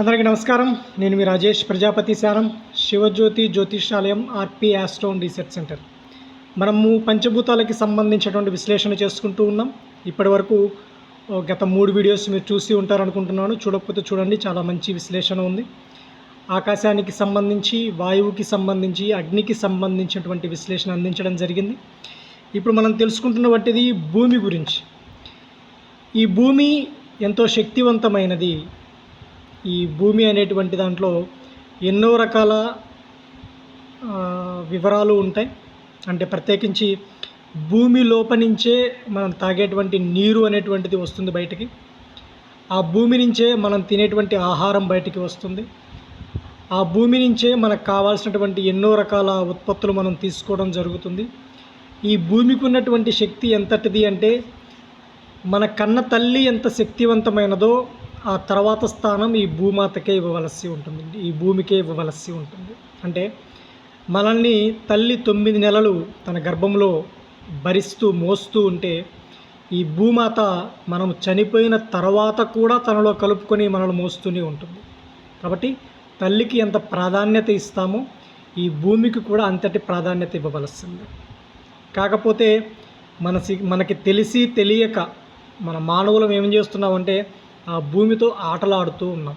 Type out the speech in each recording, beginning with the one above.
అందరికీ నమస్కారం. నేను మీ రాజేష్ ప్రజాపతి సారం Shivajyothi Jyothishalayam R P astro research centre మనము పంచభూతాలకి సంబంధించినటువంటి విశ్లేషణ చేసుకుంటూ ఉన్నాం. ఇప్పటి వరకు గత మూడు వీడియోస్ మీరు చూసి ఉంటారనుకుంటున్నాను. చూడకపోతే చూడండి చాలా మంచి విశ్లేషణ ఉంది. ఆకాశానికి సంబంధించి వాయువుకి సంబంధించి అగ్నికి సంబంధించినటువంటి విశ్లేషణ అందించడం జరిగింది. ఇప్పుడు మనం తెలుసుకుంటున్న వాటిది భూమి గురించి. ఈ భూమి ఎంతో శక్తివంతమైనది. ఈ భూమి అనేటువంటి దాంట్లో ఎన్నో రకాల వివరాలు ఉంటాయి. అంటే ప్రత్యేకించి భూమి లోపనించే మనం తాగేటువంటి నీరు అనేటువంటిది వస్తుంది బయటికి. ఆ భూమి నుంచే మనం తినేటువంటి ఆహారం బయటికి వస్తుంది. ఆ భూమి నుంచే మనకు కావాల్సినటువంటి ఎన్నో రకాల ఉత్పత్తులు మనం తీసుకోవడం జరుగుతుంది. ఈ భూమికి ఉన్నటువంటి శక్తి ఎంతటిది అంటే మన కన్న తల్లి ఎంత శక్తివంతమైనదో ఆ తర్వాత స్థానం ఈ భూమాతకే ఇవ్వవలసి ఉంటుంది. ఈ భూమికే ఇవ్వవలసి ఉంటుంది. అంటే మనల్ని తల్లి తొమ్మిది నెలలు తన గర్భంలో భరిస్తూ మోస్తూ ఉంటే ఈ భూమాత మనం చనిపోయిన తర్వాత కూడా తనలో కలుపుకొని మనల్ని మోస్తూనే ఉంటుంది. కాబట్టి తల్లికి ఎంత ప్రాధాన్యత ఇస్తామో ఈ భూమికి కూడా అంతటి ప్రాధాన్యత ఇవ్వవలసింది. కాకపోతే మన మనకి తెలిసి తెలియక మన మానవులం ఏం చేస్తున్నామంటే అంటే భూమితో ఆటలాడుతూ ఉన్నాం.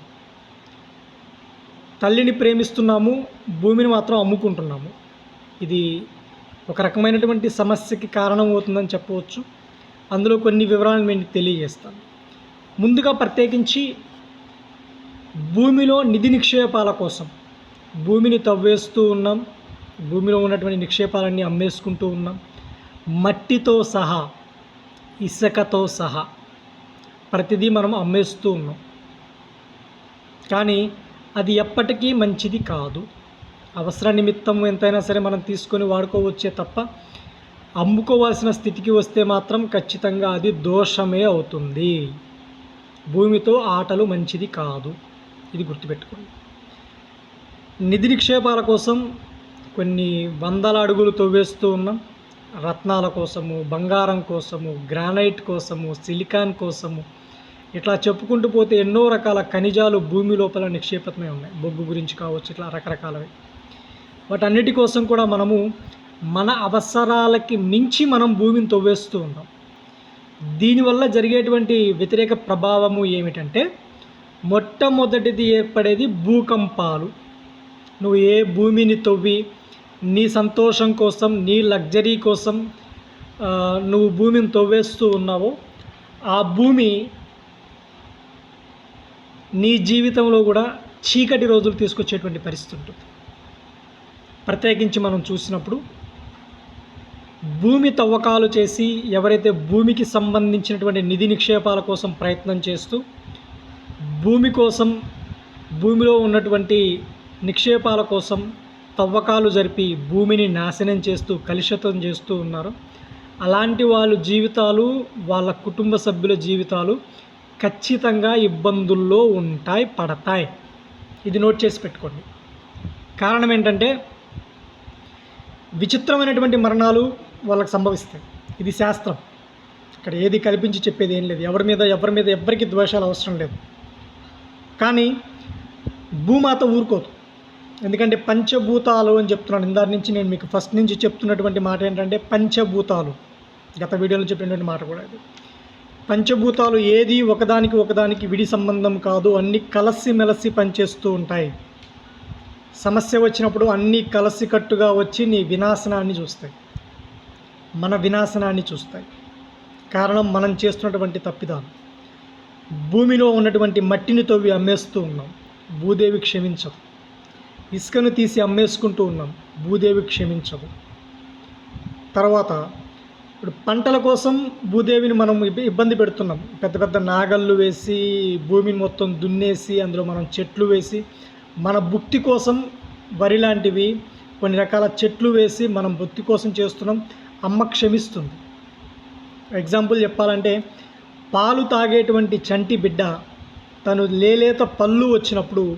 తల్లిని ప్రేమిస్తున్నాము భూమిని మాత్రం అమ్ముకుంటున్నాము. ఇది ఒక రకమైనటువంటి సమస్యకి కారణం అవుతుందని చెప్పవచ్చు. అందులో కొన్ని వివరాలు నేను తెలియజేస్తాను. ముందుగా ప్రత్యేకించి భూమిలో నిధి నిక్షేపాల కోసం. భూమిని తవ్వేస్తూ ఉన్నాం. భూమిలో ఉన్నటువంటి నిక్షేపాలన్నీ అమ్మేసుకుంటూ ఉన్నాం. మట్టితో సహా ఇసుకతో సహా ప్రతిదీ మనం అమ్మేస్తూ ఉన్నాం. కానీ అది ఎప్పటికీ మంచిది కాదు. అవసర నిమిత్తం ఎంతైనా సరే మనం తీసుకొని వాడుకోవచ్చే తప్ప అమ్ముకోవాల్సిన స్థితికి వస్తే మాత్రం ఖచ్చితంగా అది దోషమే అవుతుంది. భూమితో ఆటలు మంచిది కాదు. ఇది గుర్తుపెట్టుకోండి. నిధి నిక్షేపాల కోసం కొన్ని వందల అడుగులు తవ్వేస్తూ ఉన్నాం. రత్నాల కోసము బంగారం కోసము గ్రానైట్ కోసము సిలికాన్ కోసము ఇట్లా చెప్పుకుంటూ పోతే ఎన్నో రకాల ఖనిజాలు భూమి లోపల నిక్షేపతమై ఉన్నాయి. బొగ్గు గురించి కావచ్చు ఇట్లా రకరకాలవి. వాటన్నిటి కోసం కూడా మనము మన అవసరాలకి మించి మనం భూమిని తవ్వేస్తూ ఉన్నాం. దీనివల్ల జరిగేటువంటి వ్యతిరేక ప్రభావము ఏమిటంటే మొట్టమొదటిది ఏర్పడేది భూకంపాలు. నువ్వు ఏ భూమిని తవ్వి నీ సంతోషం కోసం నీ లగ్జరీ కోసం నువ్వు భూమిని తవ్వేస్తూ ఉన్నావో ఆ భూమి నీ జీవితంలో కూడా చీకటి రోజులు తీసుకొచ్చేటువంటి పరిస్థితి ఉంటుంది. ప్రత్యేకించి మనం చూసినప్పుడు భూమి తవ్వకాలు చేసి ఎవరైతే భూమికి సంబంధించినటువంటి నిధి నిక్షేపాల కోసం ప్రయత్నం చేస్తూ భూమి కోసం భూమిలో ఉన్నటువంటి నిక్షేపాల కోసం తవ్వకాలు జరిపి భూమిని నాశనం చేస్తూ కలుషితం చేస్తూ ఉన్నారు. అలాంటి వాళ్ళ జీవితాలు వాళ్ళ కుటుంబ సభ్యుల జీవితాలు ఖచ్చితంగా ఇబ్బందుల్లో ఉంటాయి పడతాయి. ఇది నోట్ చేసి పెట్టుకోండి. కారణం ఏంటంటే విచిత్రమైనటువంటి మరణాలు వాళ్ళకి సంభవిస్తాయి. ఇది శాస్త్రం. ఇక్కడ ఏది కల్పించి చెప్పేది ఏం లేదు. ఎవరి మీద ఎవరి మీద ఎవరికి ద్వేషాలు అవసరం లేదు. కానీ భూమాత ఊరుకోదు. ఎందుకంటే పంచభూతాలు అని చెప్తున్నాను ఇందారి నుంచి నేను మీకు ఫస్ట్ నుంచి చెప్తున్నటువంటి మాట ఏంటంటే పంచభూతాలు. గత వీడియోలో చెప్పినటువంటి మాట కూడా ఇది. పంచభూతాలు ఏది ఒకదానికి ఒకదానికి విడి సంబంధం కాదు అన్నీ కలసి మెలసి పనిచేస్తూ ఉంటాయి. సమస్య వచ్చినప్పుడు అన్నీ కలసికట్టుగా వచ్చి నీ వినాశనాన్ని చూస్తాయి. మన వినాశనాన్ని చూస్తాయి. కారణం మనం చేస్తున్నటువంటి తప్పిదాలు. భూమిలో ఉన్నటువంటి మట్టిని తవ్వి అమ్మేస్తూ ఉన్నాం. భూదేవి క్షమించదు. ఇసుకను తీసి అమ్మేసుకుంటూ ఉన్నాం. భూదేవి క్షమించదు. తర్వాత ఇప్పుడు పంటల కోసం భూదేవిని మనం ఇబ్బంది పెడుతున్నాం. పెద్ద పెద్ద నాగళ్ళు వేసి భూమిని మొత్తం దున్నేసి అందులో మనం చెట్లు వేసి మన బుక్తి కోసం వరి లాంటివి కొన్ని రకాల చెట్లు వేసి మనం బుక్తి కోసం చేస్తున్నాం. అమ్మ క్షమిస్తుంది. ఎగ్జాంపుల్ చెప్పాలంటే పాలు తాగేటువంటి చంటి బిడ్డ తను లేలేత పళ్ళు వచ్చినప్పుడు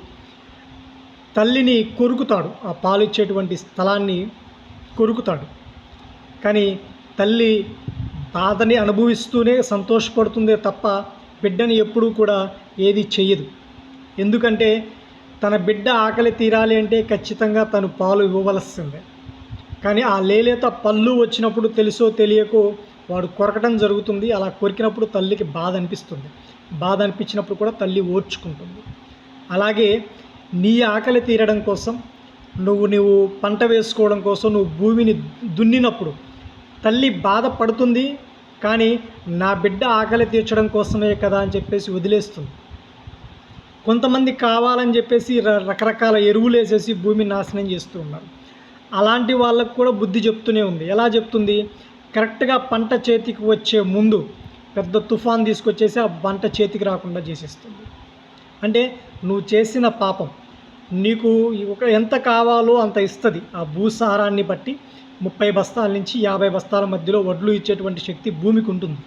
తల్లిని కొరుకుతాడు. ఆ పాలు ఇచ్చేటువంటి స్థలాన్ని కొరుకుతాడు. కానీ తల్లి బాధని అనుభవిస్తూనే సంతోషపడుతుందే తప్ప బిడ్డని ఎప్పుడూ కూడా ఏది చెయ్యదు. ఎందుకంటే తన బిడ్డ ఆకలి తీరాలి అంటే ఖచ్చితంగా తను పాలు ఇవ్వవలసిందే. కానీ ఆ లేలేత పళ్ళు వచ్చినప్పుడు తెలుసో తెలియకో వాడు కొరకడం జరుగుతుంది. అలా కొరికినప్పుడు తల్లికి బాధ అనిపిస్తుంది. బాధ అనిపించినప్పుడు కూడా తల్లి ఓర్చుకుంటుంది. అలాగే నీ ఆకలి తీరడం కోసం నువ్వు నువ్వు పంట వేసుకోవడం కోసం నువ్వు భూమిని దున్నినప్పుడు తల్లి బాధపడుతుంది కానీ నా బిడ్డ ఆకలి తీర్చడం కోసమే కదా అని చెప్పేసి వదిలేస్తుంది. కొంతమంది కావాలని చెప్పేసి రకరకాల ఎరువులు వేసేసి భూమి నాశనం చేస్తూ ఉన్నారు. అలాంటి వాళ్ళకు కూడా బుద్ధి చెప్తూనే ఉంది. ఎలా చెప్తుంది? కరెక్ట్గా పంట చేతికి వచ్చే ముందు పెద్ద తుఫాన్ తీసుకొచ్చేసి ఆ పంట చేతికి రాకుండా చేసేస్తుంది. అంటే నువ్వు చేసిన పాపం నీకు ఒక ఎంత కావాలో అంత ఇస్తుంది. ఆ భూసారాన్ని బట్టి ముప్పై బస్తాల నుంచి యాభై బస్తాల మధ్యలో వడ్లు ఇచ్చేటువంటి శక్తి భూమికి ఉంటుంది.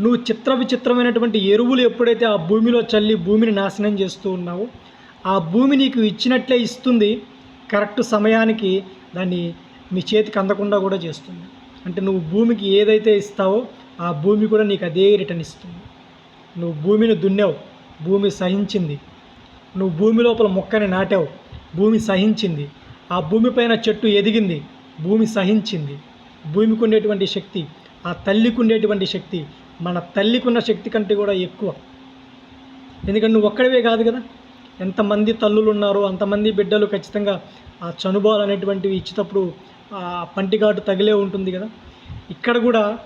నువ్వు చిత్ర విచిత్రమైనటువంటి ఎరువులు ఎప్పుడైతే ఆ భూమిలో చల్లి భూమిని నాశనం చేస్తూ ఉన్నావో ఆ భూమి నీకు ఇచ్చినట్లే ఇస్తుంది కరెక్ట్ సమయానికి దాన్ని మీ చేతికి అందకుండా కూడా చేస్తుంది. అంటే నువ్వు భూమికి ఏదైతే ఇస్తావో ఆ భూమి కూడా నీకు అదే రిటర్న్ ఇస్తుంది. నువ్వు భూమిని దున్నావు భూమి సహించింది. నువ్వు భూమి లోపల మొక్కని నాటావు భూమి సహించింది. ఆ భూమిపైన చెట్టు ఎదిగింది భూమి సహించింది. భూమికి ఉండేటువంటి శక్తి ఆ తల్లికి ఉండేటువంటి శక్తి మన తల్లికి ఉన్న శక్తి కంటే కూడా ఎక్కువ. ఎందుకంటే నువ్వు ఒక్కడివే కాదు కదా. ఎంతమంది తల్లులు ఉన్నారో అంతమంది బిడ్డలు ఖచ్చితంగా ఆ చనుబాలు అనేటువంటివి ఇచ్చేటప్పుడు ఆ పంటిఘాటు తగిలే ఉంటుంది కదా. ఇక్కడ కూడా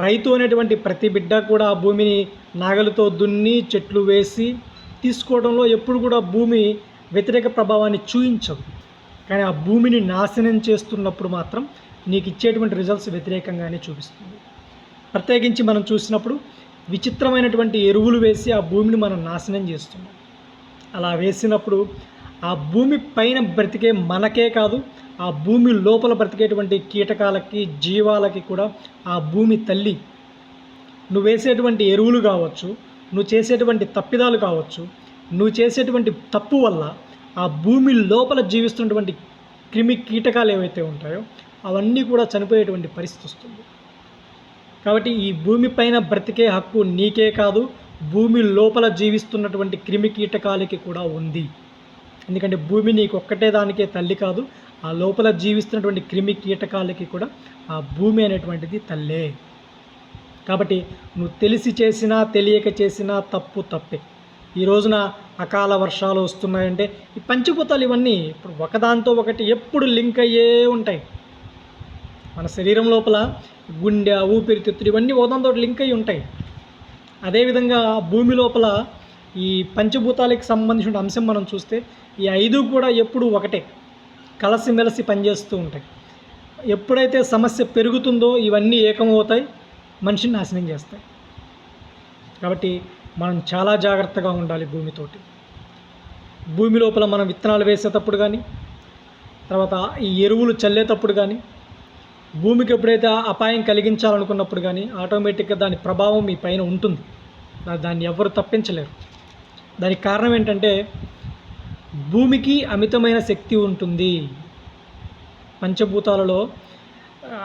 రైతు అనేటువంటి ప్రతి బిడ్డ కూడా ఆ భూమిని నాగలితో దున్ని చెట్లు వేసి తీసుకోవడంలో ఎప్పుడు కూడా భూమి వ్యతిరేక ప్రభావాన్ని చూయించదు. కానీ ఆ భూమిని నాశనం చేస్తున్నప్పుడు మాత్రం నీకు ఇచ్చేటువంటి రిజల్ట్స్ వ్యతిరేకంగానే చూపిస్తుంది. ప్రత్యేకించి మనం చూసినప్పుడు విచిత్రమైనటువంటి ఎరువులు వేసి ఆ భూమిని మనం నాశనం చేస్తున్నాం. అలా వేసినప్పుడు ఆ భూమి పైన బ్రతికే మనకే కాదు ఆ భూమి లోపల బ్రతికేటువంటి కీటకాలకి జీవాలకి కూడా ఆ భూమి తల్లి. నువ్వు వేసేటువంటి ఎరువులు కావచ్చు నువ్వు చేసేటువంటి తప్పిదాలు కావచ్చు నువ్వు చేసేటువంటి తప్పు వల్ల ఆ భూమి లోపల జీవిస్తున్నటువంటి క్రిమి కీటకాలు ఏవైతే ఉంటాయో అవన్నీ కూడా చనిపోయేటువంటి పరిస్థితి వస్తుంది. కాబట్టి ఈ భూమి పైన బ్రతికే హక్కు నీకే కాదు భూమి లోపల జీవిస్తున్నటువంటి క్రిమి కీటకాలకి కూడా ఉంది. ఎందుకంటే భూమి నీకు ఒక్కటే దానికే తల్లి కాదు ఆ లోపల జీవిస్తున్నటువంటి క్రిమి కీటకాలకి కూడా ఆ భూమి అనేటువంటిది తల్లే. కాబట్టి నువ్వు తెలిసి చేసినా తెలియక చేసినా తప్పు తప్పే. ఈ రోజున అకాల వర్షాలు వస్తున్నాయంటే ఈ పంచభూతాలు ఇవన్నీ ఇప్పుడు ఒకదాంతో ఒకటి ఎప్పుడు లింక్ అయ్యే ఉంటాయి. మన శరీరం లోపల గుండె ఊపిరితిత్తులు ఇవన్నీ ఒకదాంతో లింక్ అయ్యి ఉంటాయి. అదేవిధంగా భూమి లోపల ఈ పంచభూతాలకు సంబంధించిన అంశం మనం చూస్తే ఈ ఐదు కూడా ఎప్పుడు ఒకటే కలసిమెలసి పనిచేస్తూ ఉంటాయి. ఎప్పుడైతే సమస్య పెరుగుతుందో ఇవన్నీ ఏకమవుతాయి మనిషిని నాశనం చేస్తాయి. కాబట్టి మనం చాలా జాగ్రత్తగా ఉండాలి భూమితోటి. భూమి లోపల మనం విత్తనాలు వేసేటప్పుడు కానీ తర్వాత ఈ ఎరువులు చల్లేటప్పుడు కానీ భూమికి ఎప్పుడైతే అపాయం కలిగించాలనుకున్నప్పుడు కానీ ఆటోమేటిక్గా దాని ప్రభావం మీ పైన ఉంటుంది. దాన్ని ఎవరు తప్పించలేరు. దానికి కారణం ఏంటంటే భూమికి అమితమైన శక్తి ఉంటుంది. పంచభూతాలలో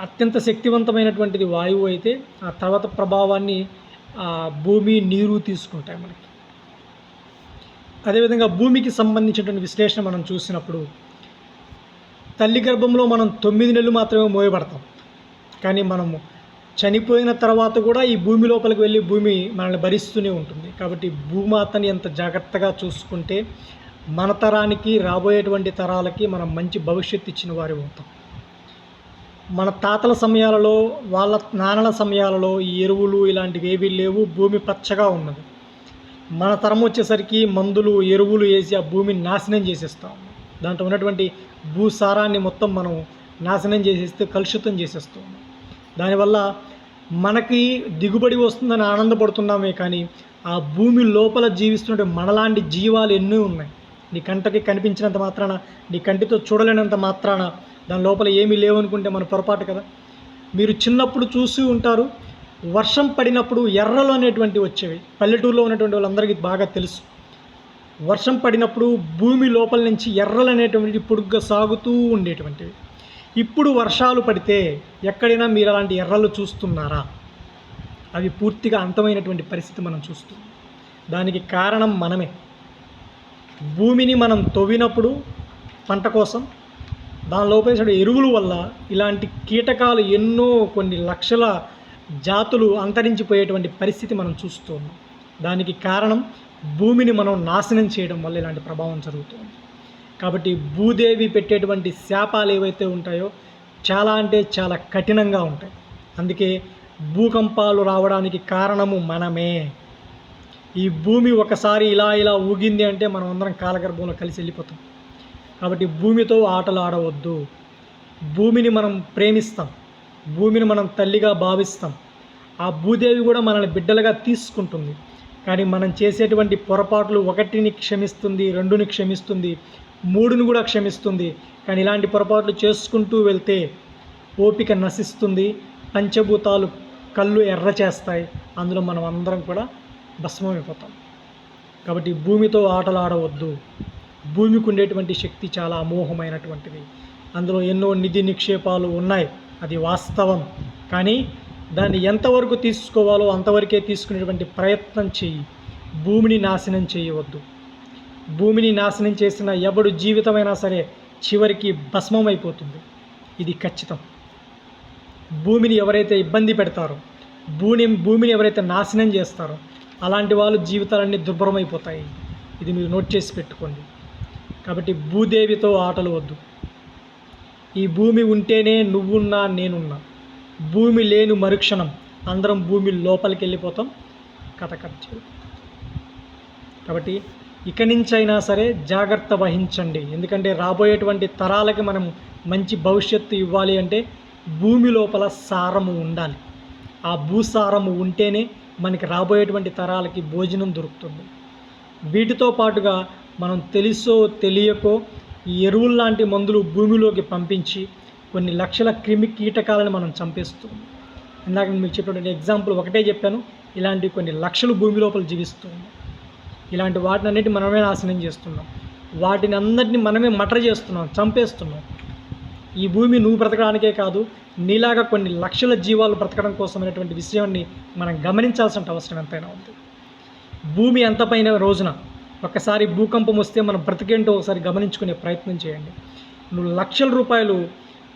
అత్యంత శక్తివంతమైనటువంటిది వాయువు అయితే ఆ తర్వాత ప్రభావాన్ని భూమి నీరు తీసుకుంటాయి మనకి. అదేవిధంగా భూమికి సంబంధించినటువంటి విశ్లేషణ మనం చూసినప్పుడు తల్లి గర్భంలో మనం తొమ్మిది నెలలు మాత్రమే మోయబడతాం. కానీ మనము చనిపోయిన తర్వాత కూడా ఈ భూమి లోపలికి వెళ్ళి భూమి మనల్ని భరిస్తూనే ఉంటుంది. కాబట్టి భూమాతని ఎంత జాగ్రత్తగా చూసుకుంటే మన తరానికి రాబోయేటువంటి తరాలకి మనం మంచి భవిష్యత్తు ఇచ్చిన వారి అవుతాం. మన తాతల సమయాలలో వాళ్ళ నాన్నల సమయాలలో ఈ ఎరువులు ఇలాంటివి ఏవి లేవు భూమి పచ్చగా ఉన్నది. మన తరం వచ్చేసరికి మందులు ఎరువులు వేసి ఆ భూమిని నాశనం చేసేస్తాం. దాంట్లో ఉన్నటువంటి భూసారాన్ని మొత్తం మనం నాశనం చేసేస్తే కలుషితం చేసేస్తాం. దానివల్ల మనకి దిగుబడి వస్తుందని ఆనందపడుతున్నామే కానీ ఆ భూమి లోపల జీవిస్తున్న మనలాంటి జీవాలు ఎన్నో ఉన్నాయి. నీ కంటకి కనిపించినంత మాత్రాన నీ కంటితో చూడలేనంత మాత్రాన దాని లోపల ఏమీ లేవనుకుంటే మన పొరపాటు కదా. మీరు చిన్నప్పుడు చూసి ఉంటారు వర్షం పడినప్పుడు ఎర్రలు అనేటువంటి వచ్చేవి. పల్లెటూరులో ఉన్నటువంటి వాళ్ళందరికీ బాగా తెలుసు. వర్షం పడినప్పుడు భూమి లోపల నుంచి ఎర్రలు అనేటువంటి పొడుగ్గా సాగుతూ ఉండేటువంటివి. ఇప్పుడు వర్షాలు పడితే ఎక్కడైనా మీరు అలాంటి ఎర్రలు చూస్తున్నారా? అవి పూర్తిగా అంతమైనటువంటి పరిస్థితి మనం చూస్తున్నాం దానికి కారణం మనమే. భూమిని మనం తవ్వినప్పుడు పంట కోసం దాని ఉపయోగించిన ఎరువుల వల్ల ఇలాంటి కీటకాలు ఎన్నో కొన్ని లక్షల జాతులు అంతరించిపోయేటువంటి పరిస్థితి మనం చూస్తున్నాం దానికి కారణం భూమిని మనం నాశనం చేయడం వల్ల ఇలాంటి ప్రభావం జరుగుతుంది. కాబట్టి భూదేవి పెట్టేటువంటి శాపాలు ఏవైతే ఉంటాయో చాలా అంటే చాలా కఠినంగా ఉంటాయి. అందుకే భూకంపాలు రావడానికి కారణము మనమే. ఈ భూమి ఒకసారి ఇలా ఇలా ఊగింది అంటే మనం అందరం కాలగర్భంలో కలిసి వెళ్ళిపోతాం. కాబట్టి భూమితో ఆటలు ఆడవద్దు. భూమిని మనం ప్రేమిస్తాం. భూమిని మనం తల్లిగా భావిస్తాం. ఆ భూదేవి కూడా మనల్ని బిడ్డలుగా తీసుకుంటుంది. కానీ మనం చేసేటువంటి పొరపాట్లు ఒకటిని క్షమిస్తుంది రెండుని క్షమిస్తుంది మూడుని కూడా క్షమిస్తుంది. కానీ ఇలాంటి పొరపాట్లు చేసుకుంటూ వెళ్తే ఓపిక నశిస్తుంది పంచభూతాలు కళ్ళు ఎర్ర చేస్తాయి. అందులో మనం అందరం కూడా భస్మమైపోతాం. కాబట్టి భూమితో ఆటలు ఆడవద్దు. భూమికి ఉండేటువంటి శక్తి చాలా అమోఘమైనటువంటిది. అందులో ఎన్నో నిధి నిక్షేపాలు ఉన్నాయి. అది వాస్తవం. కానీ దాన్ని ఎంతవరకు తీసుకోవాలో అంతవరకే తీసుకునేటువంటి ప్రయత్నం చెయ్యి భూమిని నాశనం చేయవద్దు. భూమిని నాశనం చేసిన ఎవడు జీవితమైనా సరే చివరికి భస్మం అయిపోతుంది ఇది ఖచ్చితం. భూమిని ఎవరైతే ఇబ్బంది పెడతారో భూమి భూమిని ఎవరైతే నాశనం చేస్తారో అలాంటి వాళ్ళు జీవితాలన్నీ దుర్భరమైపోతాయి. ఇది మీరు నోట్ చేసి పెట్టుకోండి. కాబట్టి భూదేవితో ఆటలు వద్దు. ఈ భూమి ఉంటేనే నువ్వున్నా నేనున్నా. భూమి లేని మరుక్షణం. అందరం భూమి లోపలికి వెళ్ళిపోతాం కథ కథ కాబట్టి ఇక నుంచైనా సరే జాగ్రత్త వహించండి. ఎందుకంటే రాబోయేటువంటి తరాలకి మనం మంచి భవిష్యత్తు ఇవ్వాలి అంటే భూమి లోపల సారము ఉండాలి. ఆ భూసారము ఉంటేనే మనకి రాబోయేటువంటి తరాలకి భోజనం దొరుకుతుంది. వీటితో పాటుగా మనం తెలుసో తెలియకో ఈ ఎరువులు లాంటి మందులు భూమిలోకి పంపించి కొన్ని లక్షల క్రిమి కీటకాలను మనం చంపేస్తుంది ఇందాక నేను మీకు చెప్పినటువంటి ఎగ్జాంపుల్ ఒకటే చెప్పాను. ఇలాంటి కొన్ని లక్షలు భూమి లోపల జీవిస్తూ ఇలాంటి వాటిని అన్నిటి మనమే నాశనం చేస్తున్నాం. వాటిని అందరినీ మనమే మటర్ చేస్తున్నాం చంపేస్తున్నాం. ఈ భూమి నువ్వు బ్రతకడానికే కాదు నీలాగా కొన్ని లక్షల జీవాలు బ్రతకడం కోసమైనటువంటి విషయాన్ని మనం గమనించాల్సిన అవసరం ఎంతైనా ఉంది. భూమి ఎంత పైన రోజున ఒక్కసారి భూకంపం వస్తే మనం బ్రతికేంటో ఒకసారి గమనించుకునే ప్రయత్నం చేయండి. నువ్వు లక్షల రూపాయలు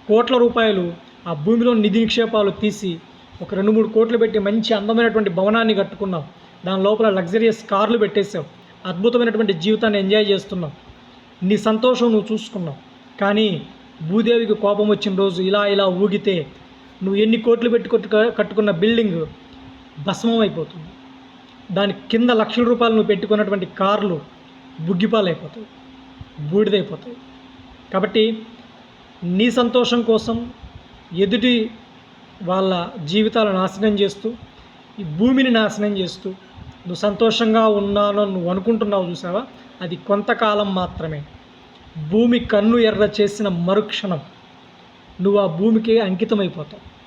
కోట్ల రూపాయలు ఆ భూమిలో నిధి నిక్షేపాలు తీసి ఒక రెండు మూడు కోట్లు పెట్టి మంచి అందమైనటువంటి భవనాన్ని కట్టుకున్నావు. దాని లోపల లగ్జరియస్ కార్లు పెట్టేసావు అద్భుతమైనటువంటి జీవితాన్ని ఎంజాయ్ చేస్తున్నావు. నీ సంతోషం నువ్వు చూసుకున్నావు. కానీ భూదేవికి కోపం వచ్చిన రోజు ఇలా ఇలా ఊగితే నువ్వు ఎన్ని కోట్లు పెట్టి కొట్టు- కట్టుకున్న బిల్డింగ్ భస్మం అయిపోతుంది దాని కింద లక్షల రూపాయలు నువ్వు పెట్టుకున్నటువంటి కార్లు బుగ్గిపాలైపోతాయి బూడిదైపోతాయి. కాబట్టి నీ సంతోషం కోసం ఎదుటి వాళ్ళ జీవితాలు నాశనం చేస్తూ ఈ భూమిని నాశనం చేస్తూ నువ్వు సంతోషంగా ఉన్నాను నువ్వు అనుకుంటున్నావు చూసావా? అది కొంతకాలం మాత్రమే. భూమి కన్ను ఎర్ర చేసిన మరుక్షణం నువ్వు ఆ భూమికి అంకితమైపోతావు.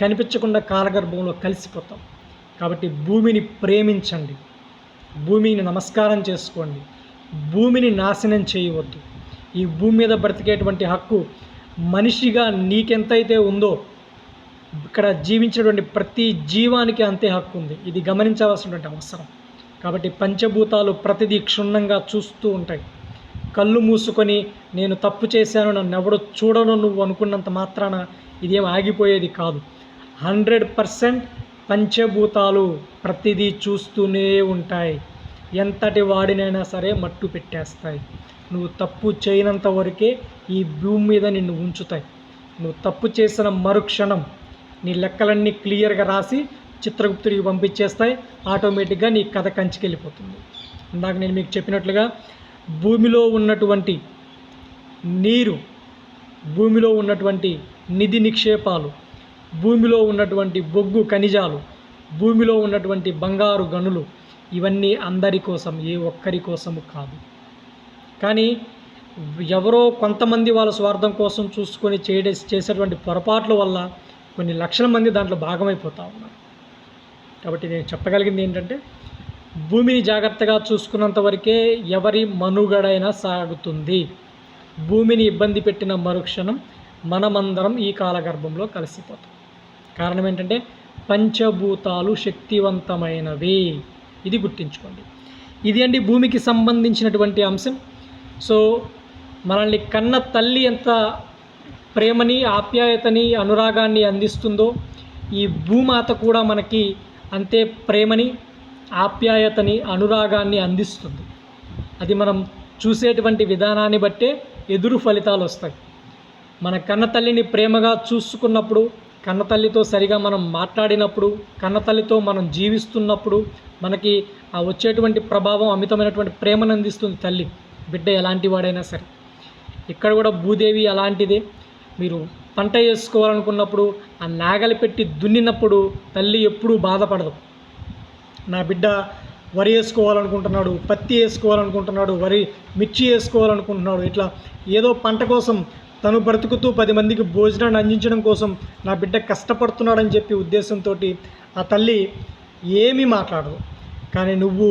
కనిపించకుండా కాలగర్భంలో కలిసిపోతావు. కాబట్టి భూమిని ప్రేమించండి. భూమిని నమస్కారం చేసుకోండి. భూమిని నాశనం చేయవద్దు. ఈ భూమి మీద బ్రతికేటువంటి హక్కు మనిషిగా నీకెంతైతే ఉందో ఇక్కడ జీవించేటువంటి ప్రతి జీవానికి అంతే హక్కు ఉంది. ఇది గమనించవలసినటువంటి అవసరం. కాబట్టి పంచభూతాలు ప్రతిదీ క్షుణ్ణంగా చూస్తూ ఉంటాయి. కళ్ళు మూసుకొని నేను తప్పు చేశాను నన్ను ఎవడో చూడను నువ్వు అనుకున్నంత మాత్రాన ఇదేం ఆగిపోయేది కాదు. హండ్రెడ్ పర్సెంట్ పంచభూతాలు ప్రతిదీ చూస్తూనే ఉంటాయి. ఎంతటి వాడినైనా సరే మట్టు పెట్టేస్తాయి. నువ్వు తప్పు చేయనంత వరకే ఈ భూమి మీద నిన్ను ఉంచుతాయి. నువ్వు తప్పు చేసిన మరుక్షణం నీ లెక్కలన్నీ క్లియర్గా రాసి చిత్రగుప్తుడికి పంపించేస్తాయి. ఆటోమేటిక్గా నీ కథ కంచికెళ్ళిపోతుంది. ఇందాక నేను మీకు చెప్పినట్లుగా భూమిలో ఉన్నటువంటి నీరు భూమిలో ఉన్నటువంటి నిధి నిక్షేపాలు భూమిలో ఉన్నటువంటి బొగ్గు ఖనిజాలు భూమిలో ఉన్నటువంటి బంగారు గనులు ఇవన్నీ అందరి కోసం ఏ ఒక్కరి కోసము కాదు. కానీ ఎవరో కొంతమంది వాళ్ళ స్వార్థం కోసం చూసుకొని చేయడే చేసేటువంటి పొరపాట్ల వల్ల కొన్ని లక్షల మంది దాంట్లో భాగమైపోతూ ఉన్నారు. కాబట్టి నేను చెప్పగలిగింది ఏంటంటే భూమిని జాగ్రత్తగా చూసుకున్నంత వరకే ఎవరి మనుగడైనా సాగుతుంది. భూమిని ఇబ్బంది పెట్టిన మరుక్షణం మనమందరం ఈ కాలగర్భంలో కలిసిపోతాం. కారణం ఏంటంటే పంచభూతాలు శక్తివంతమైనవి. ఇది గుర్తుంచుకోండి. ఇది అండి భూమికి సంబంధించినటువంటి అంశం. సో మనల్ని కన్న తల్లి ఎంత ప్రేమని ఆప్యాయతని అనురాగాన్ని అందిస్తుందో ఈ భూమాత కూడా మనకి అంతే ప్రేమని ఆప్యాయతని అనురాగాన్ని అందిస్తుంది. అది మనం చూసేటువంటి విధానాన్ని బట్టే ఎదురు ఫలితాలు వస్తాయి. మన కన్న తల్లిని ప్రేమగా చూసుకున్నప్పుడు కన్న తల్లితో సరిగా మనం మాట్లాడినప్పుడు కన్న తల్లితో మనం జీవిస్తున్నప్పుడు మనకి ఆ వచ్చేటువంటి ప్రభావం అమితమైనటువంటి ప్రేమను అందిస్తుంది తల్లి. బిడ్డ ఎలాంటి వాడైనా సరే. ఇక్కడ కూడా భూదేవి అలాంటిదే. మీరు పంట వేసుకోవాలనుకున్నప్పుడు ఆ నాగలి పెట్టి దున్నినప్పుడు తల్లి ఎప్పుడూ బాధపడదు. నా బిడ్డ వరి వేసుకోవాలనుకుంటున్నాడు పత్తి వేసుకోవాలనుకుంటున్నాడు వరి మిర్చి వేసుకోవాలనుకుంటున్నాడు ఇట్లా ఏదో పంట కోసం తను బ్రతుకుతూ పది మందికి భోజనాన్ని అందించడం కోసం నా బిడ్డ కష్టపడుతున్నాడని చెప్పి ఉద్దేశంతో ఆ తల్లి ఏమీ మాట్లాడదు. కానీ నువ్వు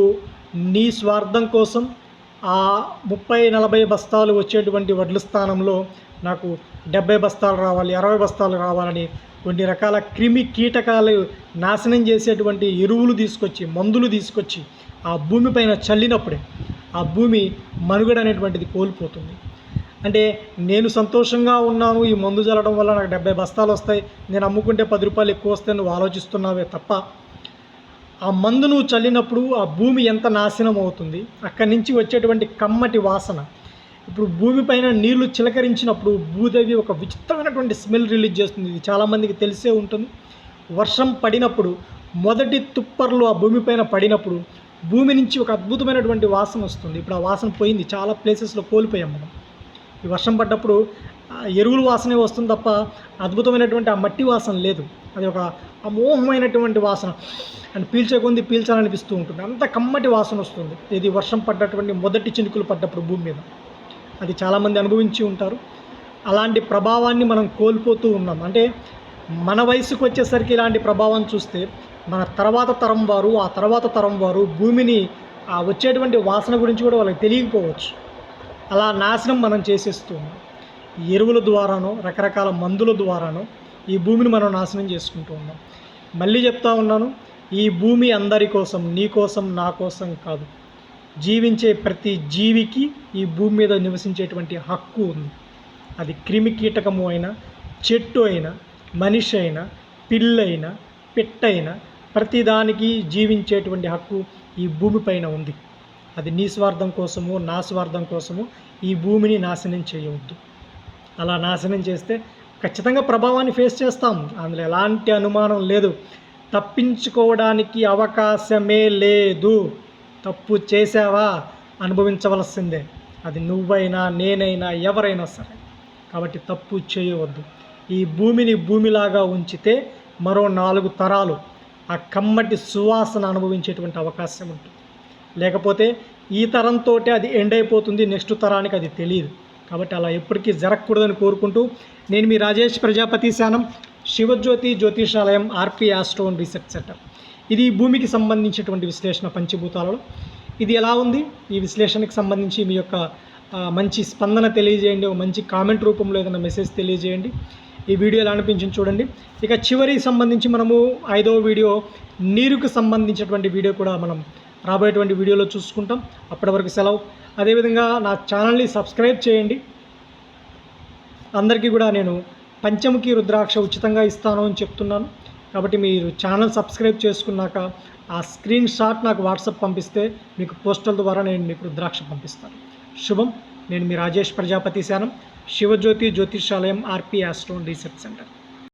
నీ స్వార్థం కోసం ఆ ముప్పై నలభై బస్తాలు వచ్చేటువంటి వడ్ల స్థానంలో నాకు డెబ్బై బస్తాలు రావాలి అరవై బస్తాలు రావాలని కొన్ని రకాల క్రిమి కీటకాలు నాశనం చేసేటువంటి ఎరువులు తీసుకొచ్చి మందులు తీసుకొచ్చి ఆ భూమిపైన చల్లినప్పుడే ఆ భూమి మనుగడ అనేటువంటిది కోల్పోతుంది. అంటే నేను సంతోషంగా ఉన్నాను ఈ మందు చల్లడం వల్ల నాకు డెబ్బై బస్తాలు వస్తాయి. నేను అమ్ముకుంటే పది రూపాయలు ఎక్కువ వస్తాయి నువ్వు ఆలోచిస్తున్నావే తప్ప ఆ మందు నువ్వు చల్లినప్పుడు ఆ భూమి ఎంత నాశనం అవుతుంది? అక్కడి నుంచి వచ్చేటువంటి కమ్మటి వాసన. ఇప్పుడు భూమిపైన నీళ్ళు చిలకరించినప్పుడు భూదేవి ఒక విచిత్రమైనటువంటి స్మెల్ రిలీజ్ చేస్తుంది. ఇది చాలామందికి తెలిసే ఉంటుంది. వర్షం పడినప్పుడు మొదటి తుప్పర్లు ఆ భూమిపైన పడినప్పుడు భూమి నుంచి ఒక అద్భుతమైనటువంటి వాసన వస్తుంది. ఇప్పుడు ఆ వాసన పోయింది. చాలా ప్లేసెస్లో కోల్పోయాం మనం. ఈ వర్షం పడ్డప్పుడు ఆ ఎరువుల వాసనే వస్తుంది తప్ప అద్భుతమైనటువంటి ఆ మట్టి వాసన లేదు. అది ఒక అమోహమైనటువంటి వాసన. అండ్ పీల్చే కొంది పీల్చాలనిపిస్తూ ఉంటుంది. అంత కమ్మటి వాసన వస్తుంది. ఇది వర్షం పడ్డటువంటి మొదటి చినుకులు పడ్డప్పుడు భూమి మీద. అది చాలామంది అనుభవించి ఉంటారు. అలాంటి ప్రభావాన్ని మనం కోల్పోతూ ఉన్నాం. అంటే మన వయసుకు వచ్చేసరికి ఇలాంటి ప్రభావం చూస్తే మన తర్వాత తరం వారు ఆ తర్వాత తరం వారు భూమిని ఆ వచ్చేటువంటి వాసన గురించి కూడా వాళ్ళకి తెలియకపోవచ్చు. అలా నాశనం మనం చేసేస్తూ ఉన్నాం. ఎరువుల ద్వారానో రకరకాల మందుల ద్వారానో ఈ భూమిని మనం నాశనం చేసుకుంటూ ఉన్నాం. మళ్ళీ చెప్తా ఉన్నాను ఈ భూమి అందరి కోసం నీ కోసం నా కోసం కాదు. జీవించే ప్రతి జీవికి ఈ భూమి మీద నివసించేటువంటి హక్కు ఉంది. అది క్రిమి కీటకము అయినా చెట్టు అయినా మనిషి అయినా పిల్లైనా పిట్టైనా ప్రతిదానికి జీవించేటువంటి హక్కు ఈ భూమిపైన ఉంది. అది నీ స్వార్థం కోసము నా స్వార్థం కోసము ఈ భూమిని నాశనం చేయవద్దు. అలా నాశనం చేస్తే ఖచ్చితంగా ప్రభావాన్ని ఫేస్ చేస్తాం. అందులో ఎలాంటి అనుమానం లేదు. తప్పించుకోవడానికి అవకాశమే లేదు. తప్పు చేసావా అనుభవించవలసిందే. అది నువ్వైనా నేనైనా ఎవరైనా సరే. కాబట్టి తప్పు చేయవద్దు. ఈ భూమిని భూమిలాగా ఉంచితే మరో నాలుగు తరాలు ఆ కమ్మటి సువాసన అనుభవించేటువంటి అవకాశం ఉంటుంది. లేకపోతే ఈ తరంతో అది ఎండ్ అయిపోతుంది నెక్స్ట్ తరానికి అది తెలియదు కాబట్టి అలా ఎప్పటికీ జరగకూడదని కోరుకుంటూ నేను మీ రాజేష్ ప్రజాపతి శానం Shivajyothi Jyothishalayam R P astro research centre. ఇది భూమికి సంబంధించినటువంటి విశ్లేషణ పంచభూతాలలో. ఇది ఎలా ఉంది? ఈ విశ్లేషణకు సంబంధించి మీ యొక్క మంచి స్పందన తెలియజేయండి ఒక మంచి కామెంట్ రూపంలో ఏదైనా మెసేజ్ తెలియజేయండి. ఈ వీడియో ఎలా అనిపించింది చూడండి. ఇక చివరికి సంబంధించి మనము ఐదవ వీడియో నీరుకు సంబంధించినటువంటి వీడియో కూడా మనం రాబోయేటువంటి వీడియోలో చూసుకుంటాం. అప్పటి వరకు సెలవు. అదేవిధంగా నా ఛానల్ని సబ్స్క్రైబ్ చేయండి. అందరికీ కూడా నేను పంచముఖి రుద్రాక్ష ఉచితంగా ఇస్తాను అని చెప్తున్నాను. కాబట్టి మీరు ఛానల్ సబ్స్క్రైబ్ చేసుకున్నాక ఆ స్క్రీన్ షాట్ నాకు వాట్సాప్ పంపిస్తే మీకు పోస్టల్ ద్వారా నేను మీకు రుద్రాక్ష పంపిస్తాను. శుభం. నేను మీ రాజేష్ ప్రజాపతి శానం. Shivajyothi Jyothishalayam R P astro research centre.